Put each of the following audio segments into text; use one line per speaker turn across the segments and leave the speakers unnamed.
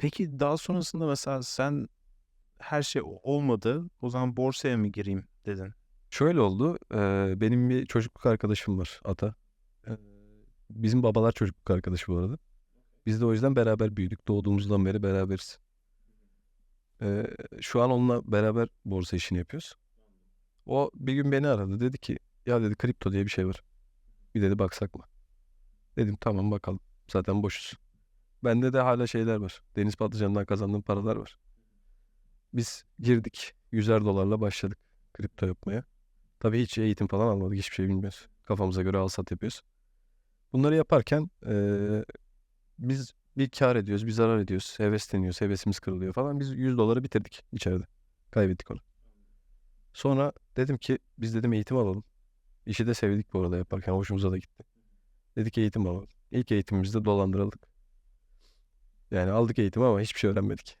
Peki daha sonrasında mesela sen her şey olmadı. O zaman borsaya mı gireyim dedin?
Şöyle oldu. eee, benim bir çocukluk arkadaşım var Ata. Bizim babalar çocukluk arkadaşı bu arada. Biz de o yüzden beraber büyüdük. Doğduğumuzdan beri beraberiz. Eee, şu an onunla beraber borsa işini yapıyoruz. O bir gün beni aradı. Dedi ki ya dedi kripto diye bir şey var. Bir dedi baksak mı? Dedim tamam bakalım. Zaten boşuz. Bende de hala şeyler var. Deniz patlıcanından kazandığım paralar var. Biz girdik. Yüzer dolarla başladık kripto yapmaya. Tabii hiç eğitim falan almadık. Hiçbir şey bilmiyoruz. Kafamıza göre al sat yapıyoruz. Bunları yaparken eee, biz bir kar ediyoruz, bir zarar ediyoruz. Hevesleniyoruz, hevesimiz kırılıyor falan. Biz 100 doları bitirdik içeride. Kaybettik onu. Sonra dedim ki biz dedim eğitim alalım. İşi de sevdik bu arada yaparken. Hoşumuza da gitti. Dedik eğitim alalım. İlk eğitimimizde dolandırıldık. Yani aldık eğitimi ama hiçbir şey öğrenmedik.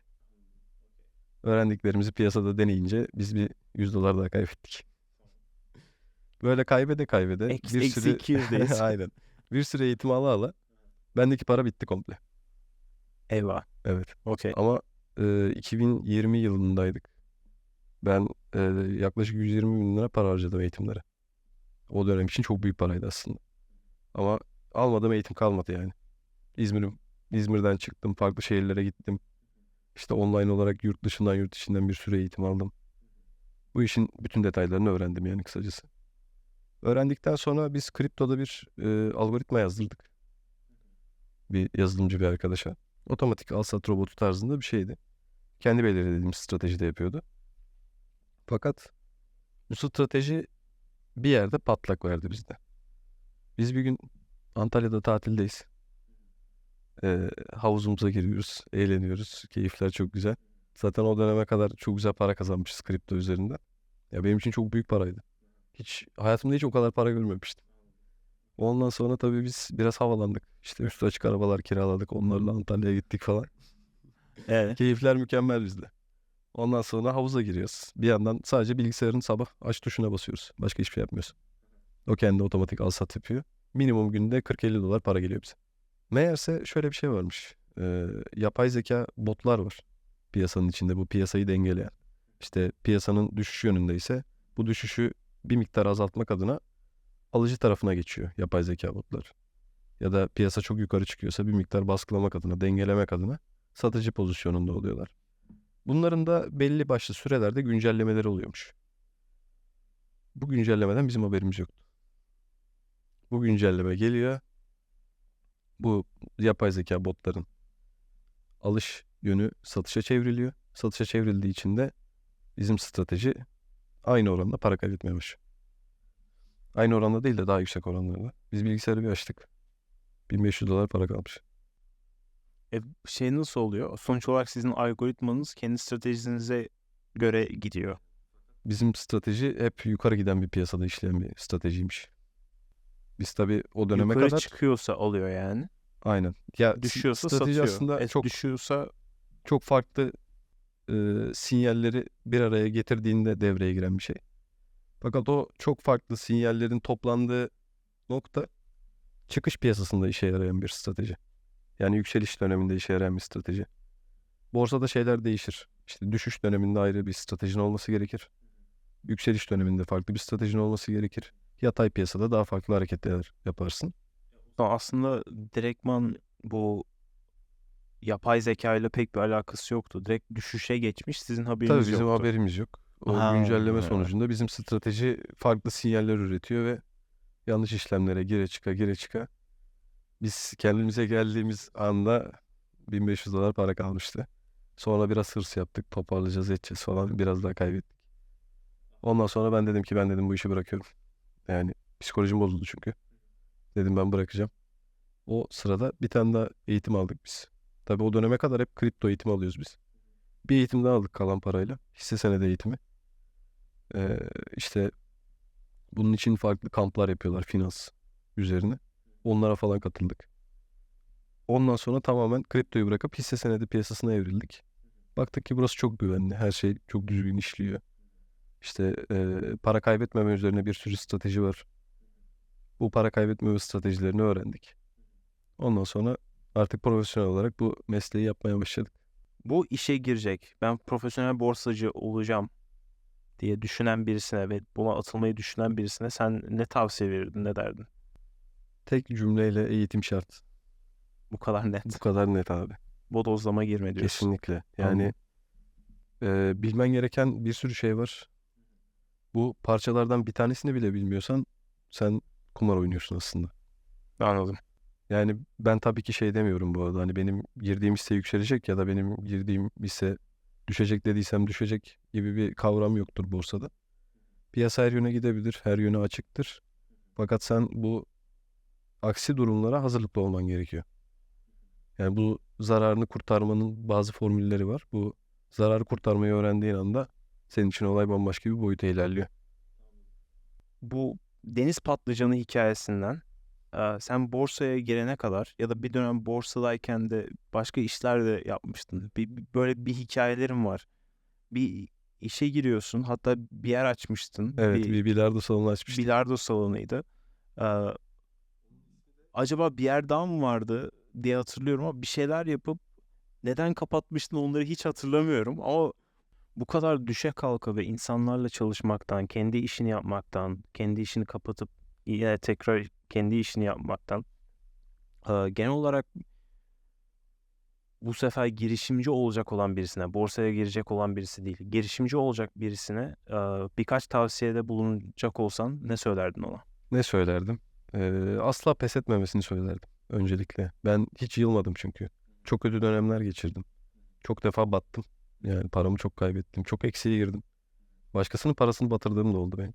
Öğrendiklerimizi piyasada deneyince biz bir 100 dolar daha kaybettik. Böyle kaybede kaybede
Eksi-
bir
eksi
sürü
200'deyiz.
aynen. Bir sürü eğitim ala ala bendeki para bitti komple.
Eyvah.
Evet.
Okey.
Ama e, 2020 yılındaydık. Ben e, yaklaşık 120 bin lira para harcadım eğitimlere. O dönem için çok büyük paraydı aslında. Ama almadığım eğitim kalmadı yani. İzmir'im, İzmir'den çıktım, farklı şehirlere gittim. İşte online olarak yurt dışından yurt içinden bir sürü eğitim aldım. Bu işin bütün detaylarını öğrendim yani kısacası. Öğrendikten sonra biz kriptoda bir e, algoritma yazdırdık. Bir yazılımcı bir arkadaşa. Otomatik al-sat robotu tarzında bir şeydi. Kendi belirlediğimiz stratejide yapıyordu. Fakat bu strateji bir yerde patlak verdi bizde. Biz bir gün Antalya'da tatildeyiz. Ee, havuzumuza giriyoruz, eğleniyoruz. Keyifler çok güzel. Zaten o döneme kadar çok güzel para kazanmışız kripto üzerinden. Ya benim için çok büyük paraydı. Hiç hayatımda hiç o kadar para görmemiştim. Ondan sonra tabii biz biraz havalandık. İşte üstü açık arabalar kiraladık. Onlarla Antalya'ya gittik falan.
Evet.
Keyifler mükemmel bizde. Ondan sonra havuza giriyoruz. Bir yandan sadece bilgisayarın sabah aç tuşuna basıyoruz. Başka hiçbir şey yapmıyoruz. O kendi otomatik al sat yapıyor. Minimum günde 40-50 dolar para geliyor bize. Meğerse şöyle bir şey varmış. Ee, yapay zeka botlar var piyasanın içinde bu piyasayı dengeleyen. İşte piyasanın düşüş yönündeyse bu düşüşü bir miktar azaltmak adına alıcı tarafına geçiyor yapay zeka botlar. Ya da piyasa çok yukarı çıkıyorsa bir miktar baskılamak adına, dengelemek adına satıcı pozisyonunda oluyorlar. Bunların da belli başlı sürelerde güncellemeleri oluyormuş. Bu güncellemeden bizim haberimiz yoktu. Bu güncelleme geliyor. Bu yapay zeka botların alış yönü satışa çevriliyor. Satışa çevrildiği için de bizim strateji aynı oranda para kaybetmeye başlıyor. Aynı oranda değil de daha yüksek oranlarla. Biz bilgisayarı bir açtık. 1500 dolar para kalmış.
E, şey nasıl oluyor? Sonuç olarak sizin algoritmanız kendi stratejinize göre gidiyor.
Bizim strateji hep yukarı giden bir piyasada işleyen bir stratejiymiş. Biz tabii o döneme
Yukarı
kadar
çıkıyorsa oluyor yani.
aynen. Ya
Düşüyorsa
strateji
satıyor.
aslında
E,
çok
düşüyorsa
çok farklı e, sinyalleri bir araya getirdiğinde devreye giren bir şey. Fakat o çok farklı sinyallerin toplandığı nokta çıkış piyasasında işe yarayan bir strateji. Yani yükseliş döneminde işe yarayan bir strateji. Borsada şeyler değişir. İşte düşüş döneminde ayrı bir stratejin olması gerekir. Yükseliş döneminde farklı bir stratejin olması gerekir. Yatay piyasada daha farklı hareketler yaparsın.
aslında direktman bu yapay zeka ile pek bir alakası yoktu. Direkt düşüşe geçmiş sizin haberiniz
Tabii bizim
yoktu.
haberimiz yok. O
Ha,
güncelleme
evet.
sonucunda bizim strateji farklı sinyaller üretiyor ve yanlış işlemlere gire çıka gire çıka biz kendimize geldiğimiz anda 1500 dolar para kalmıştı. Sonra biraz hırs yaptık, toparlayacağız, edeceğiz falan biraz daha kaybettik. Ondan sonra ben dedim ki ben dedim bu işi bırakıyorum. Yani psikolojim bozuldu çünkü. Dedim ben bırakacağım. O sırada bir tane daha eğitim aldık biz. Tabii o döneme kadar hep kripto eğitimi alıyoruz biz. Bir eğitim daha aldık kalan parayla. Hisse senedi eğitimi. Ee, işte bunun için farklı kamplar yapıyorlar finans üzerine. Onlara falan katıldık. Ondan sonra tamamen kriptoyu bırakıp hisse senedi piyasasına evrildik. Baktık ki burası çok güvenli. Her şey çok düzgün işliyor. İşte e, para kaybetmeme üzerine bir sürü strateji var. Bu para kaybetmeme stratejilerini öğrendik. Ondan sonra artık profesyonel olarak bu mesleği yapmaya başladık.
bu işe girecek, ben profesyonel borsacı olacağım diye düşünen birisine ve buna atılmayı düşünen birisine sen ne tavsiye verirdin, ne derdin?
Tek cümleyle eğitim şart.
Bu kadar
Bu
net.
kadar net abi.
Bodozlama girme diyorsun.
Kesinlikle. Yani e, bilmen gereken bir sürü şey var. Bu parçalardan bir tanesini bile bilmiyorsan sen kumar oynuyorsun aslında.
Anladım.
Yani ben tabii ki şey demiyorum bu arada. Hani benim girdiğim hisse yükselecek ya da benim girdiğim hisse düşecek dediysem düşecek gibi bir kavram yoktur borsada. Piyasa her yöne gidebilir, her yöne açıktır. Fakat sen bu aksi durumlara hazırlıklı olman gerekiyor. Yani bu zararını kurtarmanın bazı formülleri var. Bu zararı kurtarmayı öğrendiğin anda senin için olay bambaşka bir boyuta ilerliyor.
Bu deniz patlıcanı hikayesinden sen borsaya girene kadar ya da bir dönem borsadayken de başka işler de yapmıştın. Bir, böyle bir hikayelerin var. Bir işe giriyorsun hatta bir yer açmıştın.
Evet,
Bir
bir bilardo salonu açmıştık.
bilardo salonuydu. Acaba bir yer daha mı vardı diye hatırlıyorum ama bir şeyler yapıp neden kapatmıştın onları hiç hatırlamıyorum ama bu kadar düşe kalka ve insanlarla çalışmaktan, kendi işini yapmaktan, kendi işini kapatıp yine tekrar kendi işini yapmaktan e, genel olarak bu sefer girişimci olacak olan birisine, borsaya girecek olan birisi değil, girişimci olacak birisine e, birkaç tavsiyede bulunacak olsan ne söylerdin ona?
Ne söylerdim? Ee, asla pes etmemesini söylerdim öncelikle. Ben hiç yılmadım çünkü. Çok kötü dönemler geçirdim. Çok defa battım. Yani paramı çok kaybettim. Çok eksiye girdim. Başkasının parasını batırdığım da oldu benim.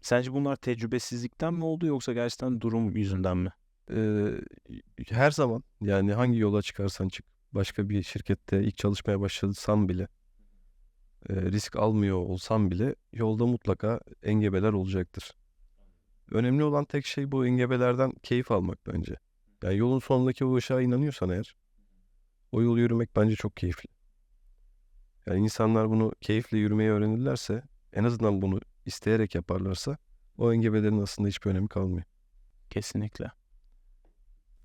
Sence bunlar tecrübesizlikten mi oldu yoksa gerçekten durum yüzünden mi?
Ee, her zaman yani hangi yola çıkarsan çık. Başka bir şirkette ilk çalışmaya başlasam bile e, risk almıyor olsam bile yolda mutlaka engebeler olacaktır. Önemli olan tek şey bu engebelerden keyif almak bence. Yani yolun sonundaki o ışığa inanıyorsan eğer o yolu yürümek bence çok keyifli. Yani insanlar bunu keyifle yürümeyi öğrenirlerse en azından bunu isteyerek yaparlarsa o engebelerin aslında hiçbir önemi kalmıyor.
Kesinlikle.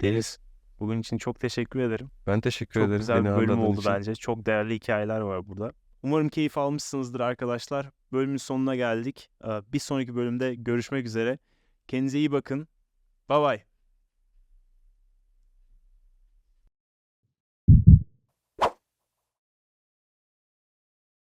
Deniz, bugün için çok teşekkür ederim.
Ben teşekkür
Çok
ederim
güzel
beni
bir bölüm oldu
için.
bence. Çok değerli hikayeler var burada. Umarım keyif almışsınızdır arkadaşlar. Bölümün sonuna geldik. Ee, Bir sonraki bölümde görüşmek üzere. Kendinize iyi bakın. Bye bye.